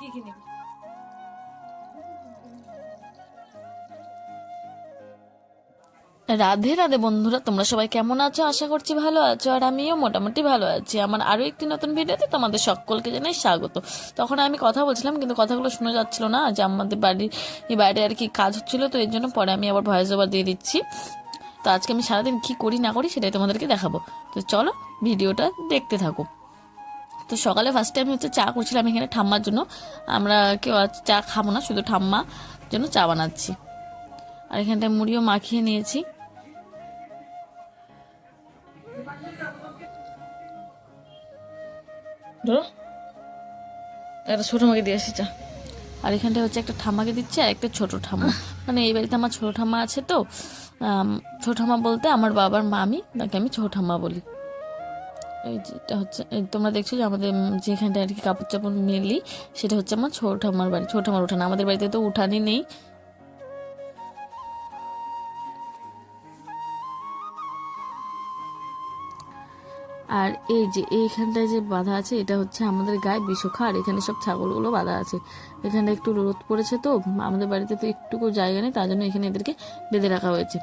কি রাধে রাধে বন্ধুরা, তোমরা সবাই কেমন আছো? আশা করছি ভালো আছো, আর আমিও মোটামুটি ভালো আছি। আমার আরও একটি নতুন ভিডিওতে তোমাদের সকলকে জানাই স্বাগত। তখন আমি কথা বলছিলাম, কিন্তু কথাগুলো শোনা যাচ্ছিল না, যে আমাদের বাড়ির বাইরে আর কি কাজ হচ্ছিল, তো এর জন্য পরে আমি আবার ভয়েস ওভার দিয়ে দিচ্ছি। তো আজকে আমি সারাদিন কি করি না করি সেটাই তোমাদেরকে দেখাবো। তো চলো, ভিডিওটা দেখতে থাকো। তো সকালে ফার্স্টে আমি হচ্ছে চা করছিলাম এখানে ঠাম্মার জন্য। আমরা কেউ চা খাব না, শুধু ঠাম্মা জন্য চা বানাচ্ছি। আর এখানটায় মুড়িও মাখিয়ে নিয়েছি। ধরো, একটা ছোট মাকে দিয়ে আসি চা। আর এখানটায় হচ্ছে একটা ঠাম্মাকে দিচ্ছে আর একটা ছোট ঠাম্মা। মানে এই বাড়িতে আমার ছোট ঠাম্মা আছে তো ছোট ঠাম্মা বলতে আমার বাবার মামি, তাকে আমি ছোট ঠাম্মা বলি। এই হচ্ছে তোমরা দেখছ যে আমাদের যেখানটা আর কি কাপড় চাপড় মেলি, সেটা হচ্ছে আমার ছোট ঠাম্মার বাড়ি, ছোট ঠাম্মার উঠান। আমাদের বাড়িতে তো উঠানই নেই। আর এই যে, এইখানটায় যে বাঁধা আছে, এটা হচ্ছে আমাদের গায়ে বিশখা, আর এখানে সব ছাগলগুলো বাঁধা আছে। এখানে একটু রোদ পড়েছে তো, আমাদের বাড়িতে তো একটুকু জায়গা নেই, তার জন্য এখানে এদেরকে বেঁধে রাখা হয়েছে।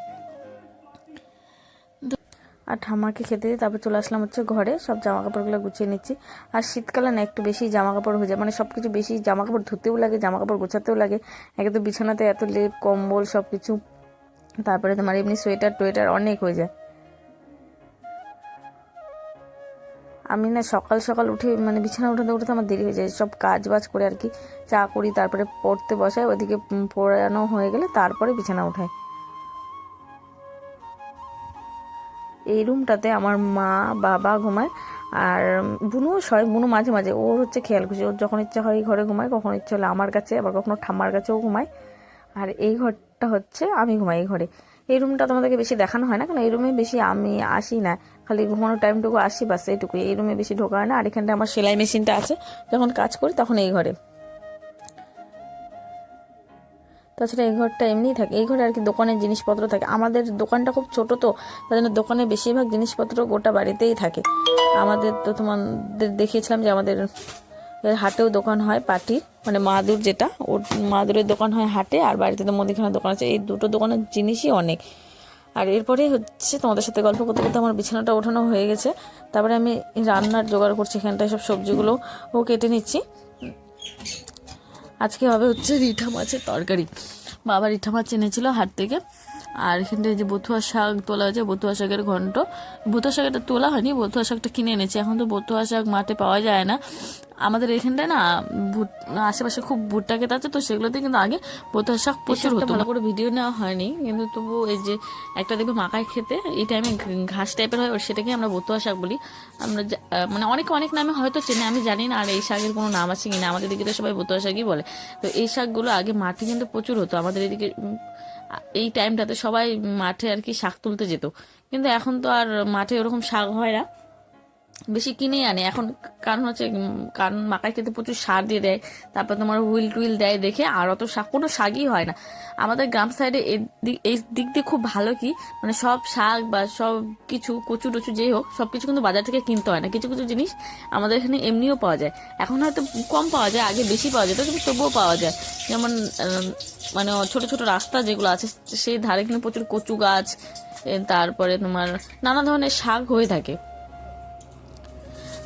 আর ঠাম্মাকে খেতে দিয়ে তারপর চলে আসলাম হচ্ছে ঘরে। সব জামা কাপড়গুলো গুছিয়ে নিচ্ছি। আর শীতকালে না একটু বেশি জামা কাপড় হয়ে যায়। মানে সব কিছু বেশি জামা কাপড় ধুতেও লাগে জামা কাপড় গোছাতেও লাগে। একে তো বিছানাতে এত লেপ, কম্বল সব কিছু তারপরে তোমার এমনি সোয়েটার টোয়েটার অনেক হয়ে যায়। আমি না সকাল সকাল উঠে মানে বিছানা উঠাতে উঠাতে আমার দেরি হয়ে যায়। সব কাজ বাজ করে আর কি চা করি, তারপরে পড়তে বসাই। ওদিকে পড়ানো হয়ে গেলে তারপরে বিছানা উঠাই। এই রুমটাতে আমার মা, বাবা ঘুমায়। আর বুনু শয় বুনু মাঝে মাঝে, ওর হচ্ছে খেয়াল খুশি। ওর যখন ইচ্ছা হয় এই ঘরে ঘুমায়, কখনো ইচ্ছা হলে আমার কাছে, আবার কখনো ঠাম্মার কাছেও ঘুমায়। আর এই ঘরটা হচ্ছে, আমি ঘুমাই এই ঘরে। এই রুমটা তোমাদেরকে বেশি দেখানো হয় না, কারণ এই রুমে বেশি আমি আসি না। খালি ঘুমানোর টাইমটুকু আসি, বাস এইটুকুই এই রুমে বেশি ঢোকা হয় না। আর এখানটা আমার সেলাই মেশিনটা আছে। যখন কাজ করি, তখন এই ঘরে। তাছাড়া এই ঘরটা এমনিই থাকে। এই ঘরে আর কি দোকানের জিনিসপত্র থাকে। আমাদের দোকানটা খুব ছোট তো তার জন্য দোকানে বেশিরভাগ জিনিসপত্র গোটা বাড়িতেই থাকে। আমাদের তো তোমাদের দেখিয়েছিলাম যে আমাদের হাটেও দোকান হয় পাটির মানে মাদুর যেটা, ওর মাদুরের দোকান হয় হাটে, আর বাড়িতে তো মুদিখানার দোকান আছে। এই দুটো দোকানের জিনিসই অনেক। আর এরপরে হচ্ছে তোমাদের সাথে গল্প করতে করতে আমার বিছানাটা ওঠানো হয়ে গেছে। তারপরে আমি রান্নার জোগাড় করছি, এখানটায় সব সবজিগুলো ও কেটে নিচ্ছি। আজকে হবে হচ্ছে রিঠা মাছের তরকারি। বাবা রিঠা মাছ এনেছিল হাট থেকে। আর এখানটায় যে বথুয়া শাক তোলা হয়েছে বথুয়া শাকের ঘন্ট। বথুয়া শাকটা তোলা হয়নি বথুয়া শাকটা কিনে এনেছি। এখন তো বথুয়া শাক মাঠে পাওয়া যায় না। আমাদের এখানটায় না ভুট আশেপাশে খুব ভুট্টা ক্ষেত আছে তো সেগুলোতে কিন্তু আগে বথুয়া শাক প্রচুর হতো। ভালো করে ভিডিও নেওয়া হয়নি কিন্তু তবু এই যে একটা দেখবে মাকায় খেতে এই টাইমে ঘাস টাইপের হয় সেটাকে আমরা বতুয়া শাক বলি। আমরা মানে অনেক অনেক নামে হয়তো চেনে আমি জানি না আর এই শাকের কোনো নাম আছে কিনা আমাদের দিকে তো সবাই বতুয়া শাকই বলে। তো এই শাকগুলো আগে মাঠে কিন্তু প্রচুর হতো আমাদের এদিকে এই টাইমটাতে সবাই মাঠে আর কি শাক তুলতে যেত। কিন্তু এখন তো আর মাঠে ওরকম শাক হয় না। বেশি কিনেই আনে। এখন কারণ হচ্ছে কারণ মাকাই খেতে প্রচুর সার দিয়ে দেয়, তারপর তোমার হুইল টুইল দেয় দেখে, আর অত শাক কোনো শাকই হয় না। আমাদের গ্রাম সাইডে এই দিক দিয়ে খুব ভালো কি মানে সব শাক বা সব কিছু, কচু টচু যেই হোক, সব কিছু কিন্তু বাজার থেকে কিনতে হয় না। কিছু কিছু জিনিস আমাদের এখানে এমনিও পাওয়া যায়। এখন হয়তো কম পাওয়া যায়, আগে বেশি পাওয়া যেত, কিন্তু তবুও পাওয়া যায়। যেমন মানে ছোট ছোট রাস্তা যেগুলো আছে সেই ধারে কিন্তু প্রচুর কচু গাছ তারপরে তোমার নানা ধরনের শাক হয়ে থাকে।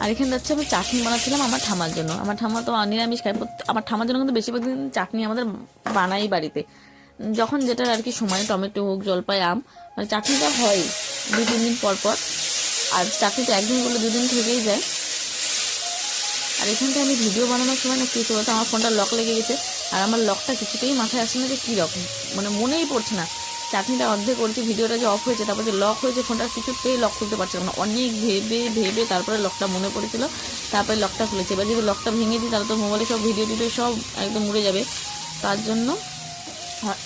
আর এখানে হচ্ছে আমি চাটনি বানাচ্ছিলাম আমার ঠামার জন্য। আমার ঠামা তো নিরামিষ খায়। আমার ঠামার জন্য কিন্তু বেশিরভাগ দিন চাটনি আমাদের বানাই বাড়িতে। যখন যেটার আর কি সময়, টমেটো হোক, জলপাই, আম মানে চাটনিটা হয় দু তিন দিন পর পর। আর চাটনিটা একদিন করলে দুদিন থেকেই যায়। আর এখানটা আমি ভিডিও বানানোর সময় না কিছু বলতো? আমার ফোনটা লক লেগে গেছে। আর আমার লকটা কিছুতেই মাথায় আসে না যে কী রকম। মানে মনেই পড়ছে না। চাটনিটা অর্ধেক করছি, ভিডিওটা যে অফ হয়েছে, তারপর যে লক হয়েছে ফোনটা কিছুতেই লক খুলতে পারছিলাম না। অনেক ভেবে ভেবে তারপরে লকটা মনে পড়েছিল, তারপরে লকটা খুলেছে। এবার যদি লকটা ভেঙে দিই তাহলে তো মোবাইলে সব ভিডিও টিডিও সব একদম উড়ে যাবে। তার জন্য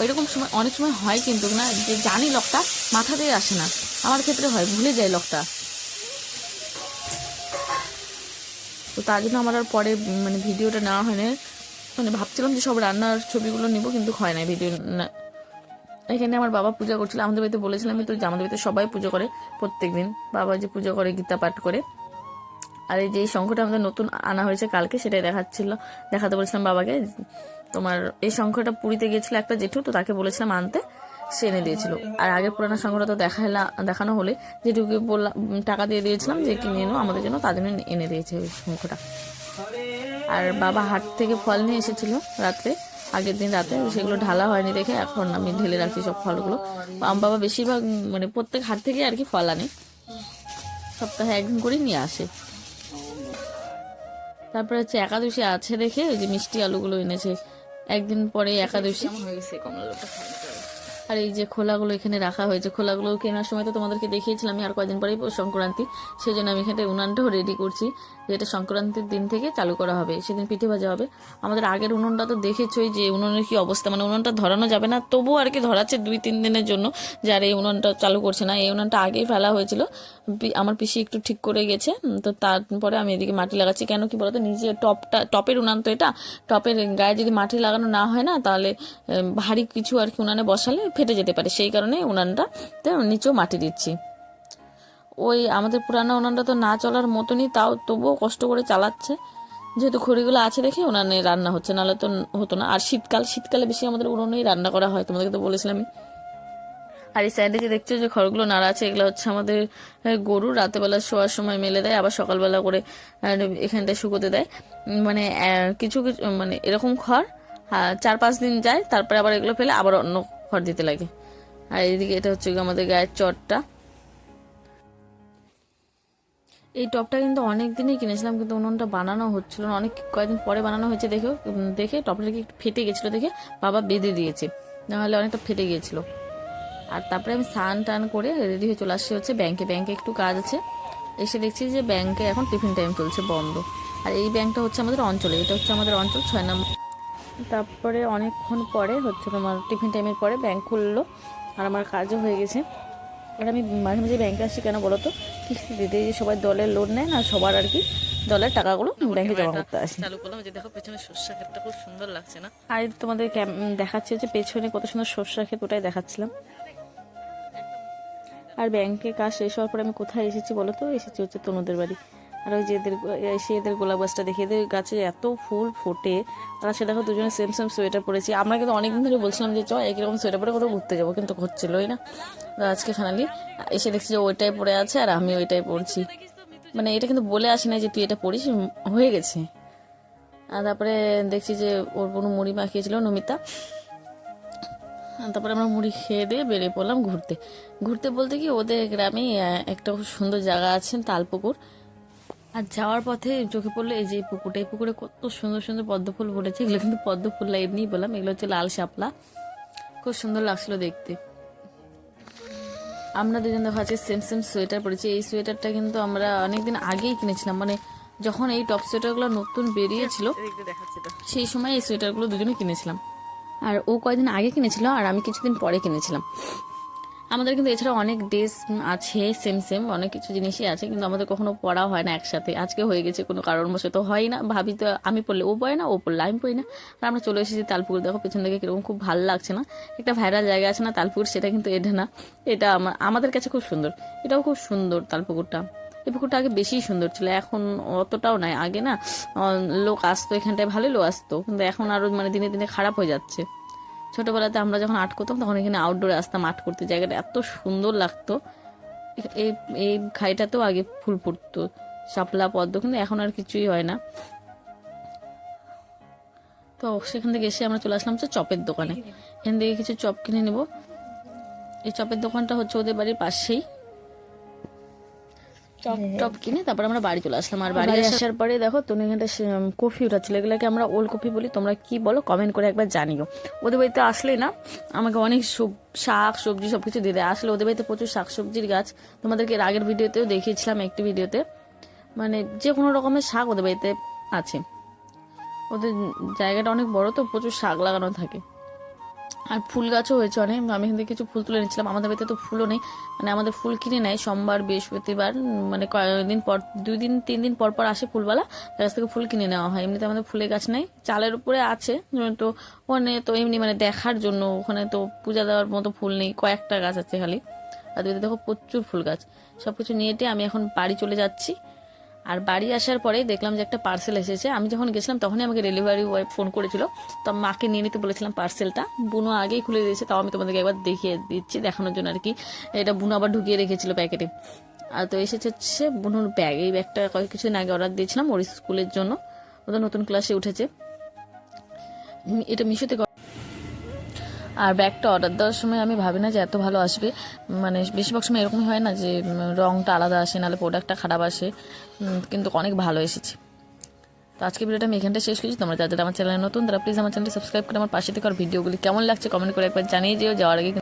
এরকম সময়, অনেক সময় হয় কিন্তু না, যে জানি লকটা মাথাতেই আসে না। আমার ক্ষেত্রে হয়, ভুলে যায় লকটা তো তার জন্য আমার আর পরে মানে ভিডিওটা নেওয়া হয় না মানে ভাবছিলাম যে সব রান্নার ছবিগুলো নিব, কিন্তু হয় না ভিডিও না এখানে আমার বাবা পূজা করছিল, আমাদের বাড়িতে বলেছিলাম তো আমাদের বাড়িতে সবাই পুজো করে প্রত্যেক দিন বাবা যে পুজো করে, গীতা পাঠ করে। আর এই যে এই শঙ্খটা আমাদের নতুন আনা হয়েছে কালকে, সেটাই দেখাচ্ছিল। দেখাতে বলেছিলাম বাবাকে, তোমার এই শঙ্খটা পুরীতে গিয়েছিল একটা জেঠু, তো তাকে বলেছিলাম আনতে, সে এনে দিয়েছিল। আর আগের পুরানো শঙ্খটা তো দেখালা দেখানো হলে জেঠুকে বললাম টাকা দিয়ে দিয়েছিলাম যে, কিনে এনো আমাদের জন্য। তার জন্য এনে দিয়েছে ওই শঙ্খটা আর বাবা হাট থেকে ফল নিয়ে এসেছিল রাত্রে। আগের দিন রাতে, সেগুলো ঢালা হয়নি দেখে এখন আমি ঢেলে রাখছি সব ফলগুলো। আম বাবা বেশিরভাগ মানে প্রত্যেক হাট থেকে আর কি ফল আনে। সপ্তাহে একদিন করে নিয়ে আসে। তারপরে হচ্ছে একাদশী আছে দেখে, ওই যে মিষ্টি আলুগুলো এনেছে। একদিন পরে একাদশী। হয়ে গেছে কমলাটা? আর এই যে খোলাগুলো এখানে রাখা হয়েছে, খোলাগুলো কেনার সময় তো তোমাদেরকে দেখিয়েছিলাম আর কয়েকদিন পরেই সংক্রান্তি। সেই জন্য আমি এখানে উনানটাও রেডি করছি, যেটা সংক্রান্তির দিন থেকে চালু করা হবে, সেদিন পিঠে ভাজা হবে। আমাদের আগের উনুনটা তো দেখেছই যে উনুনের কি অবস্থা মানে উনুনটা ধরানো যাবে না তবুও আর কি ধরাচ্ছে দুই তিন দিনের জন্য যে আর এই উনুনটা চালু করছে না। এই উনুনটা আগেই ফেলা হয়েছিল আমার পিসি একটু ঠিক করে গেছে তো তারপরে আমি এদিকে মাটি লাগাচ্ছি, কেন কি বলতো, নিজে টপটা, টপের উনান তো এটা, টপের গায়ে যদি মাটি লাগানো না হয় না, তাহলে ভারী কিছু আর কি উনানে বসালে ফেটে যেতে পারে। সেই কারণে উনানটা নিচেও মাটি দিচ্ছি। ওই আমাদের পুরানো উনানটা তো না চলার মতনই, তাও তবুও কষ্ট করে চালাচ্ছে। যেহেতু খড়িগুলো আছে দেখে উনানে রান্না হচ্ছে, নাহলে তো হতো না। আর শীতকাল, শীতকালে বেশি আমাদের উনুনেই রান্না করা হয়, তোমাদেরকে তো বলেছিলামই। আর এই সাইডে যে দেখছ যে খড়গুলো নাড়া আছে, এগুলো হচ্ছে আমাদের গরু রাতেবেলা শোয়ার সময় মেলে দেয়, আবার সকালবেলা করে এখানটায় শুকোতে দেয়। মানে কিছু কিছু মানে এরকম খড় চার পাঁচ দিন যায়, তারপরে আবার এগুলো ফেলে আবার অন্য খড় দিতে লাগে। আর এদিকে এটা হচ্ছে আমাদের গায়ের চটটা। এই টপটা কিন্তু অনেক দিনই কিনেছিলাম, কিন্তু উনুনটা বানানো হচ্ছিল না। অনেক কয়েকদিন পরে বানানো হয়েছে দেখে দেখে টপটা কি ফেটে গেছিল দেখে বাবা বেঁধে দিয়েছে। নাহলে অনেকটা ফেটে গিয়েছিল। আর তারপরে আমি স্নান টান করে রেডি হয়ে চলে আসছি হচ্ছে ব্যাংকে। ব্যাংকে একটু কাজ আছে। এসে দেখছি যে ব্যাংকে এখন টিফিন টাইম চলছে বন্ধ। আর এই ব্যাংকটা হচ্ছে আমাদের অঞ্চলে, এটা হচ্ছে আমাদের অঞ্চল ছয় নম্বর। তারপরে অনেকক্ষণ পরে হচ্ছে তোমার টিফিন টাইমের পরে ব্যাংক খুললো আর আমার কাজও হয়ে গেছে। আর আমি মাঝে মাঝে ব্যাংকে আসি কেন বলো তো? কিস্তি দিতে যে সবাই দলের লোন নেয় না সবার আর কি দলের টাকাগুলো ব্যাংকে জমা করতে আসি। চালু করলাম যে দেখো পেছনে সর্ষা ক্ষেতটা খুব সুন্দর লাগছে না? আর তোমাদের দেখাচ্ছে যে পেছনে কত সুন্দর সর্ষা ক্ষেত ওটাই দেখাচ্ছিলাম। আর ব্যাংকে কাজ শেষ হওয়ার পরে আমি কোথায় এসেছি বলো তো? এসেছি হচ্ছে তনুদের বাড়ি। আর ওই যে এদের সে এদের গোলাপ গাছটা দেখে এদের গাছে এত ফুল ফোটে। তারা সে দেখো দুজনে সেম সেম সোয়েটার পরেছি। আমরা কিন্তু অনেকদিন ধরে বলছিলাম যে চ একই রকম সোয়েটার পরে কোথাও ঘুরতে যাব। কিন্তু হচ্ছিলই না। আজকে ফাইনালি এসে দেখছি যে, ওইটাই পরে আছে আর আমি ওইটাই পরছি। মানে এটা কিন্তু বলে আসে না যে, তুই এটা পড়িস হয়ে গেছে। আর তারপরে দেখছি যে, ওর কোনো মুড়ি মাখিয়েছিল নমিতা। তারপরে আমরা মুড়ি খেয়ে দিয়ে বেরিয়ে পড়লাম ঘুরতে। ঘুরতে বলতে কি, ওদের গ্রামে একটা খুব সুন্দর জায়গা আছে, তালপুকুর। আর যাওয়ার পথে চোখে পড়ল এই যে পুকুরটা, এই পুকুরে কত সুন্দর সুন্দর পদ্ম ফুল ফুটেছে। এগুলো কিন্তু পদ্ম ফুল না এমনিই বললাম, এগুলো হচ্ছে লাল শাপলা। খুব সুন্দর লাগছিল দেখতে। আমরা দুজন দেখা যাচ্ছে সেম সেম সোয়েটার পরেছি। এই সোয়েটারটা কিন্তু আমরা অনেকদিন আগেই কিনেছিলাম। মানে যখন এই টপ সোয়েটারগুলো নতুন বেরিয়েছিল, সেই সময় এই সোয়েটারগুলো দুজনে কিনেছিলাম। আর ও কয়দিন আগে কিনেছিল, আর আমি কিছুদিন পরে কিনেছিলাম। আমাদের কিন্তু এছাড়া অনেক ড্রেস আছে সেম সেম অনেক কিছু জিনিসই আছে, কিন্তু আমাদের কখনো পড়া হয় না একসাথে। আজকে হয়ে গেছে, কোনো কারণবশত হয় না। ভাবি তো, আমি পড়লে ও পড়ে না, ও পড়লে আমি পড়ি না। আর আমরা চলে এসেছি তালপুকুর। দেখো, পেছন থেকে কীরকম খুব ভালো লাগছে না? একটা ভাইরাল জায়গা আছে না, তালপুকুর? সেটা কিন্তু এটা না। এটা আমা- আমাদের কাছে খুব সুন্দর। এটাও খুব সুন্দর তালপুকুরটা। এই পুকুরটা আগে বেশি সুন্দর ছিল। এখন অতটাও নাই। আগে না লোক আসতো এখানটায়, ভালোই লোক আসতো। কিন্তু এখন আরও মানে দিনে দিনে খারাপ হয়ে যাচ্ছে। ছোটবেলাতে আমরা যখন আর্ট করতাম, তখন এখানে আউটডোরে আসতাম আর্ট করতে। জায়গাটা এত সুন্দর লাগতো। এই এই খাইটাতেও আগে ফুল ফুটতো। শাপলা পদ্ম, কিন্তু এখন আর কিছুই হয় না। তো সেখান থেকে এসে আমরা চলে আসলাম হচ্ছে চপের দোকানে। এখান থেকে কিছু চপ কিনে নেব। এই চপের দোকানটা হচ্ছে ওদের বাড়ির পাশেই। টপ কিনে তারপর আমরা বাড়ি চলে আসলাম। আর বাড়ি আসার পরে দেখো তুমি এখানটা কফি উঠাচ্ছিল। এগুলোকে আমরা ওল কফি বলি। তোমরা কি বলো? কমেন্ট করে একবার জানিও। ওদের বাড়িতে আসলে না আমাকে অনেক সব- শাক সবজি সব কিছু দিয়ে দেয়। আসলে ওদের বাড়িতে প্রচুর শাক সবজির গাছ। তোমাদেরকে আগের ভিডিওতেও দেখিয়েছিলাম একটি ভিডিওতে। মানে যে কোনো রকমের শাক ওদের বাড়িতে আছে। ওদের জায়গাটা অনেক বড় তো প্রচুর শাক লাগানো থাকে। আর ফুল গাছও হয়েছে অনেক। আমি এখান থেকে কিছু ফুল তুলে নিচ্ছিলাম আমাদের বাড়িতে তো ফুলও নেই। মানে আমাদের ফুল কিনে নেয় সোমবার, বৃহস্পতিবার মানে কয়েকদিন পর, দুই দিন, তিন দিন পর পর আসে ফুলওয়ালা। তার কাছ থেকে ফুল কিনে নেওয়া হয়। এমনিতে আমাদের ফুলের গাছ নেই। চালের উপরে আছে। তো ওখানে তো এমনি মানে দেখার জন্য ওখানে তো পূজা দেওয়ার মতো ফুল নেই। কয়েকটা গাছ আছে খালি। আর দেখো প্রচুর ফুল গাছ। সব কিছু নিয়ে আমি এখন বাড়ি চলে যাচ্ছি। আর বাড়ি আসার পরে দেখলাম যে একটা পার্সেল এসেছে। আমি যখন গেছিলাম, তখনই আমাকে ডেলিভারি বয় ফোন করেছিল। তো মাকে নিয়ে নিতে বলেছিলাম পার্সেলটা বুনো আগেই খুলে দিয়েছে, তাও আমি তোমাদেরকে একবার দেখিয়ে দিচ্ছি দেখানোর জন্য আর কি। এটা বুনো আবার ঢুকিয়ে রেখেছিল প্যাকেটে। আর তো এসেছে হচ্ছে বুনোর ব্যাগ এই ব্যাগটা কয়েক কিছুদিন আগে অর্ডার দিয়েছিলাম ওর স্কুলের জন্য। ওদের নতুন ক্লাসে উঠেছে। এটা মিশোতে আর ব্যাগটা অর্ডার দেওয়ার সময় আমি ভাবি না যে এত ভালো আসবে। মানে বেশিরভাগ সময় এরকমই হয় না যে রঙটা আলাদা আসে, নাহলে প্রোডাক্টটা খারাপ আসে। কিন্তু অনেক ভালো এসেছে। তো আজকে ভিডিওটা আমি এখানটা শেষ করছি। তোমরা যাদের আমার চ্যানেলে নতুন, তারা প্লিজ আমার চ্যানেলটি সাবস্ক্রাইব করে আমার পাশে থেকে আর ভিডিওগুলি কেমন লাগছে কমেন্ট করে একবার জানিয়ে দিও যাওয়ার আগে